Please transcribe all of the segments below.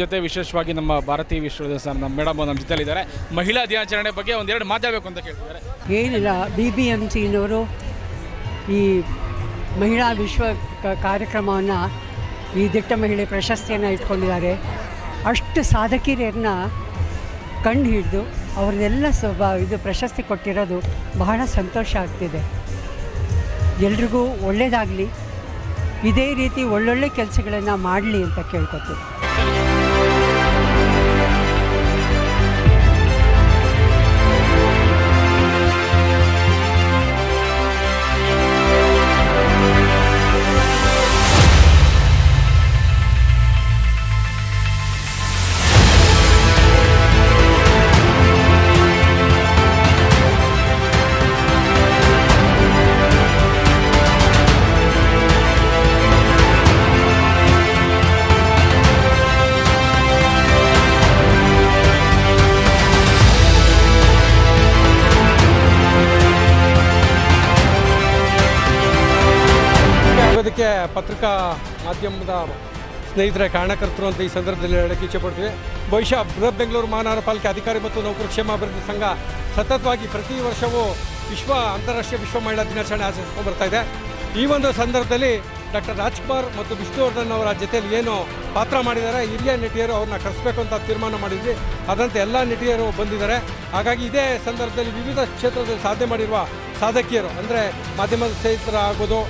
ಜೊತೆ ವಿಶೇಷವಾಗಿ ನಮ್ಮ ಭಾರತೀಯ ವಿಶ್ವವಿದ್ಯಾಲಯ ಸರ್ ನಮ್ಮ ಮೇಡಮ್ ನಮ್ಮ ಮಹಿಳಾ ದಿನಾಚರಣೆ ಬಗ್ಗೆ ಒಂದೆರಡು ಮಾತಾಡಬೇಕು ಅಂತ ಕೇಳ್ತಿದ್ದಾರೆ. ಏನಿಲ್ಲ ಬಿ ಬಿ ಎಂ ಸಿನವರು ಈ ಮಹಿಳಾ ವಿಶ್ವ ಕಾರ್ಯಕ್ರಮವನ್ನು ಈ ದಿಟ್ಟ ಮಹಿಳೆ ಪ್ರಶಸ್ತಿಯನ್ನು ಇಟ್ಕೊಂಡಿದ್ದಾರೆ. ಅಷ್ಟು ಸಾಧಕಿಯರನ್ನ ಕಂಡು ಹಿಡಿದು ಅವ್ರನ್ನೆಲ್ಲ ಸ್ವಲ್ಪ ಇದು ಪ್ರಶಸ್ತಿ ಕೊಟ್ಟಿರೋದು ಬಹಳ ಸಂತೋಷ ಆಗ್ತಿದೆ. ಎಲ್ರಿಗೂ ಒಳ್ಳೆಯದಾಗಲಿ ಇದೇ ರೀತಿ ಒಳ್ಳೊಳ್ಳೆ ಕೆಲಸಗಳನ್ನು ಮಾಡಲಿ ಅಂತ ಕೇಳ್ಕೊತೀನಿ ಆಗೋದಕ್ಕೆ ಪತ್ರಿಕಾ ಮಾಧ್ಯಮದ ಸ್ನೇಹಿತರೆ, ಕಾರಣಕರ್ತರು ಅಂತ ಈ ಸಂದರ್ಭದಲ್ಲಿ ಹೇಳಕ್ಕೆ ಇಚ್ಛೆಪಡ್ತೀವಿ ಬಹುಶಃ ಬೃಹತ್ ಬೆಂಗಳೂರು ಮಹಾನಗರ ಪಾಲಿಕೆ ಅಧಿಕಾರಿ ಮತ್ತು ನೌಕರ ಕ್ಷೇಮ ಅಭಿವೃದ್ಧಿ ಸಂಘ ಸತತವಾಗಿ ಪ್ರತಿ ವರ್ಷವೂ ವಿಶ್ವ, ಅಂತಾರಾಷ್ಟ್ರೀಯ ವಿಶ್ವ ಮಹಿಳಾ ದಿನಾಚರಣೆ ಆಚರಿಸ್ಕೊಂಡು ಬರ್ತಾ ಇದೆ. ಈ ಒಂದು ಸಂದರ್ಭದಲ್ಲಿ ಡಾಕ್ಟರ್ ರಾಜ್ಕುಮಾರ್ ಮತ್ತು ವಿಷ್ಣುವರ್ಧನ್ ಅವರ ಜೊತೆಯಲ್ಲಿ ಏನು ಪಾತ್ರ ಮಾಡಿದ್ದಾರೆ, ಹಿರಿಯ ನಟಿಯರು ಅವ್ರನ್ನ ಕರೆಸಬೇಕು ಅಂತ ತೀರ್ಮಾನ ಮಾಡಿದ್ವಿ. ಅದಂತೆ ಎಲ್ಲ ನಟಿಯರು ಬಂದಿದ್ದಾರೆ. ಹಾಗಾಗಿ ಇದೇ ಸಂದರ್ಭದಲ್ಲಿ ವಿವಿಧ ಕ್ಷೇತ್ರದಲ್ಲಿ ಸಾಧನೆ ಮಾಡಿರುವ ಸಾಧಕಿಯರು, ಅಂದರೆ ಮಾಧ್ಯಮದ ಸ್ನೇಹಿತರಾಗೋದು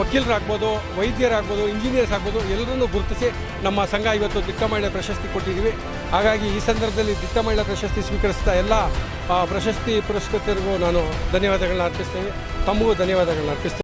ವಕೀಲರಾಗ್ಬೋದು, ವೈದ್ಯರಾಗ್ಬೋದು ಇಂಜಿನಿಯರ್ಸ್ ಆಗ್ಬೋದು, ಎಲ್ಲರನ್ನೂ ಗುರುತಿಸಿ ನಮ್ಮ ಸಂಘ ಇವತ್ತು ದಿಟ್ಟ ಮಹಿಳೆ ಪ್ರಶಸ್ತಿ ಕೊಟ್ಟಿದ್ದೀವಿ. ಹಾಗಾಗಿ ಈ ಸಂದರ್ಭದಲ್ಲಿ ದಿಟ್ಟ ಪ್ರಶಸ್ತಿ ಸ್ವೀಕರಿಸಿದ ಎಲ್ಲ ಪ್ರಶಸ್ತಿ ಪುರಸ್ಕೃತರಿಗೂ ನಾನು ಧನ್ಯವಾದಗಳನ್ನ ಅರ್ಪಿಸ್ತೇನೆ. ತಮಗೂ ಧನ್ಯವಾದಗಳನ್ನ ಅರ್ಪಿಸ್ತೇನೆ.